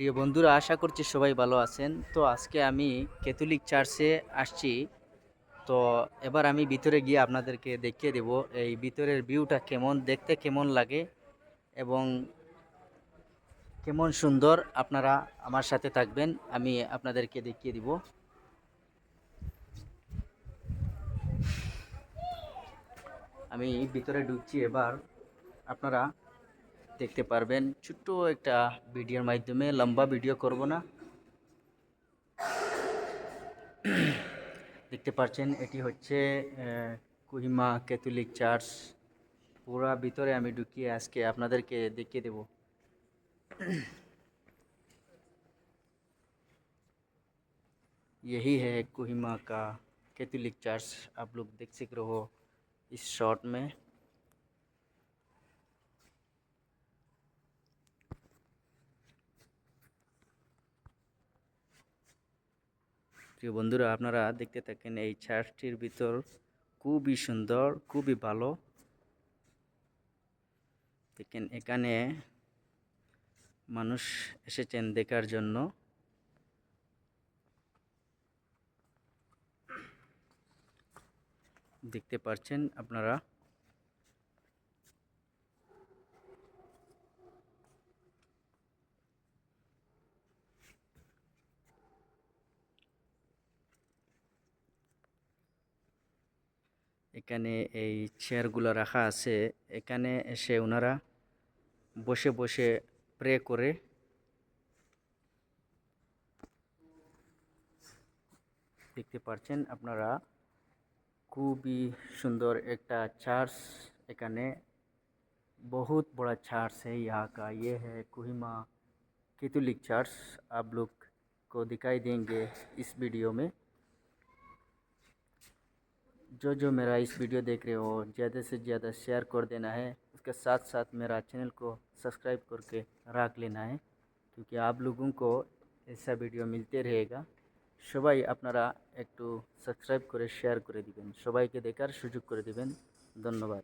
প্রিয় বন্ধুরা, আশা করছি সবাই ভালো আছেন। তো আজকে আমি ক্যাথলিক চার্চে আসছি। তো এবার আমি ভিতরে গিয়ে আপনাদেরকে দেখিয়ে দেব এই ভিতরের ভিউটা কেমন, দেখতে কেমন লাগে এবং কেমন সুন্দর আপনারা আমার সাথে থাকবেন, আমি আপনাদেরকে দেখিয়ে দিব। আমি ভিতরে ঢুকছি এবার, আপনারা দেখতে পারবেন ছোট্ট একটা ভিডিওর মাধ্যমে লম্বা ভিডিও করব না দেখতে পাচ্ছেন এটি হচ্ছে আহ, কুহিমা ক্যাথলিক চার্চ পুরা ভিতরে আমি ঢুকিয়ে আজকে আপনাদেরকে দেখিয়ে দেব यही है कोहिमा का कैथोलिक चर्च आप लोग देख सक रहे हो इस शॉट में প্রিয় বন্ধুরা, আপনারা দেখতে থাকেন এই চার্চটির ভিতর। খুবই সুন্দর, খুবই ভালো। দেখেন, এখানে মানুষ এসেছেন দেখার জন্য। দেখতে পাচ্ছেন আপনারা। এখানে এই চেয়ারগুলো রাখা আছে। এখানে এসে ওনারা বসে বসে প্রে করে। দেখতে পাচ্ছেন আপনারা খুবই সুন্দর একটা চার্চ এখানে। বহুত বড় चार्च है यहाँ का ये কোহিমা কেতুলিক চার্চ चार्च কো দেখাই को दिखाई देंगे इस वीडियो जो जो मेरा इस वीडियो देख रहे हो ज़्यादा से ज़्यादा शेयर कर देना है उसके साथ साथ मेरा चैनल को सब्सक्राइब करके रख लेना है क्योंकि आप लोगों को ऐसा ভিডিও মিলতে रहेगा সবাই আপনারা একটু সাবস্ক্রাইব করে শেয়ার করে দিবেন সবাইকে দেখার সুযোগ করে দিবেন ধন্যবাদ